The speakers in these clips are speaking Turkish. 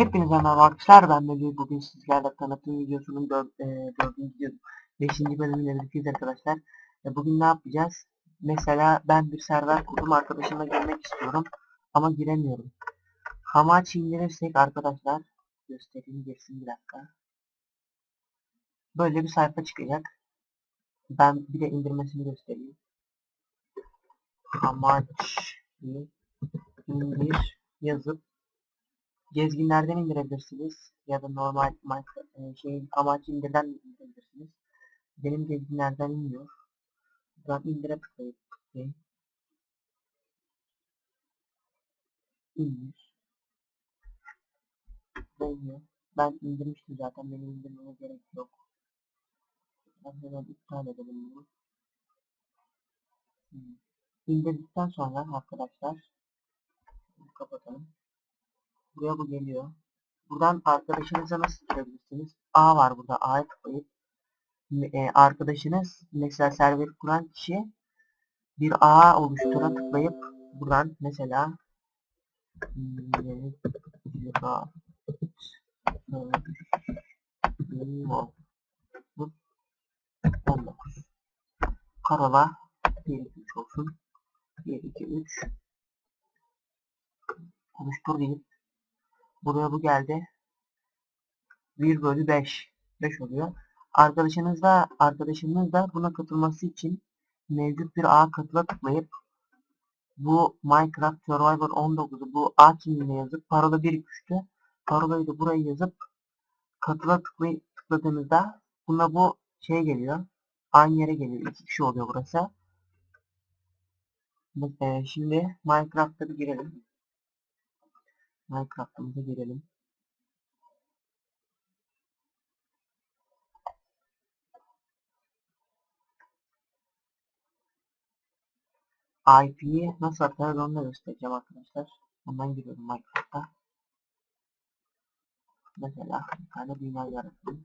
Hepinize merhaba arkadaşlar ben Melih bugün sizlerle tanıtım videosunun 4. E, 4. 5. bölümüyle birlikteyiz arkadaşlar. E, bugün ne yapacağız? Mesela ben bir server kurdum arkadaşımla girmek istiyorum ama giremiyorum. Hamachi indirirsek arkadaşlar göstereyim girsin bir dakika. Böyle bir sayfa çıkacak. Ben bir de indirmesini göstereyim. Hamachi indir yazıp gezginlerden indirebilirsiniz ya da normal e, şey amaç indirden indirebilirsiniz. Benim gezginlerden iniyor. Buradan indire tıklayıp tıklayın. İndir. Iniyor. Ben indirmiştim zaten benim indirmeme gerek yok. Ben hemen iptal edelim bunu. Hmm. İndirdikten sonra arkadaşlar kapatalım. Buraya bu geliyor. Buradan arkadaşınıza nasıl girebilirsiniz? A var burada. A'ya tıklayıp e, arkadaşınız mesela server kuran kişi bir A oluştura tıklayıp buradan mesela bu 19 Karola 1 2 3 olsun 1 2 3 oluştur deyip Buraya bu geldi. 1 bölü 5. 5 oluyor. Arkadaşınız da, arkadaşınız da buna katılması için mevcut bir A katıla tıklayıp bu Minecraft Survivor 19'u bu A kimliğine yazıp parola 1 3'tü. Parolayı da buraya yazıp katıla tıklay tıkladığınızda buna bu şey geliyor. Aynı yere geliyor. İki kişi oluyor burası. Ee, şimdi Minecraft'a bir girelim. Minecraft'ımıza girelim. IP'yi nasıl atarız onu da göstereceğim arkadaşlar. Hemen giriyorum Minecraft'a. Mesela bir tane dünya yarattım.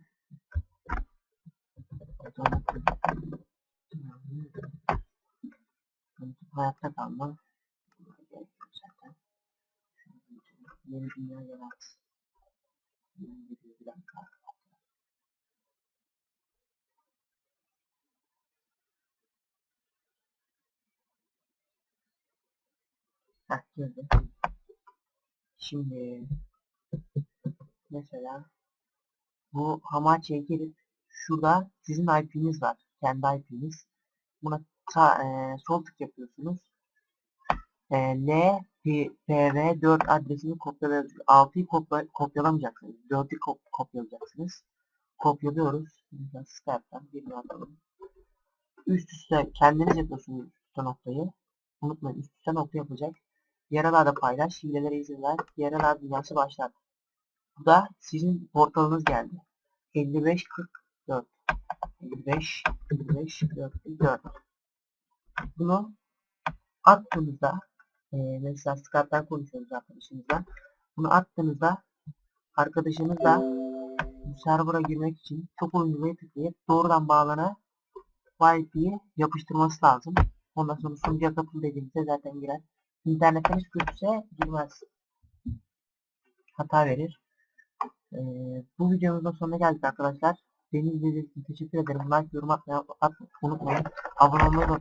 Hayatta kalma. Zaten yeni dünya yarat. Yeni bir bir dakika. Heh girdi. Şimdi mesela bu Hamachi'ye girip şurada sizin IP'niz var. Kendi IP'niz. Buna sağ, e, sol tık yapıyorsunuz. E, L PV4 adresini kopyalayabilirsiniz. 6'yı kopya, kopyalamayacaksınız. 4'ü kop kopyalayacaksınız. Kopyalıyoruz. Mesela Skype'dan birini atalım. Üst üste kendiniz yapıyorsunuz üstte noktayı. Unutmayın üst üste nokta yapacak. Yaralarda paylaş, hilelere izin ver, yaralar dünyası başlar. Bu da sizin portalınız geldi. 55 44 55 55 44 Bunu attığınızda mesela Skype'dan konuşuyoruz arkadaşınızla. Bunu attığınızda arkadaşınız da server'a girmek için çok oyuncuya tıklayıp doğrudan bağlana IP'yi yapıştırması lazım. Ondan sonra sunucuya katıl dediğimizde zaten girer. İnternetiniz kötüse girmez. Hata verir. Ee, bu videomuzun sonuna geldik arkadaşlar. Beni izlediğiniz için teşekkür ederim. Like, yorum atmayı at, unutmayın. Abone olmayı da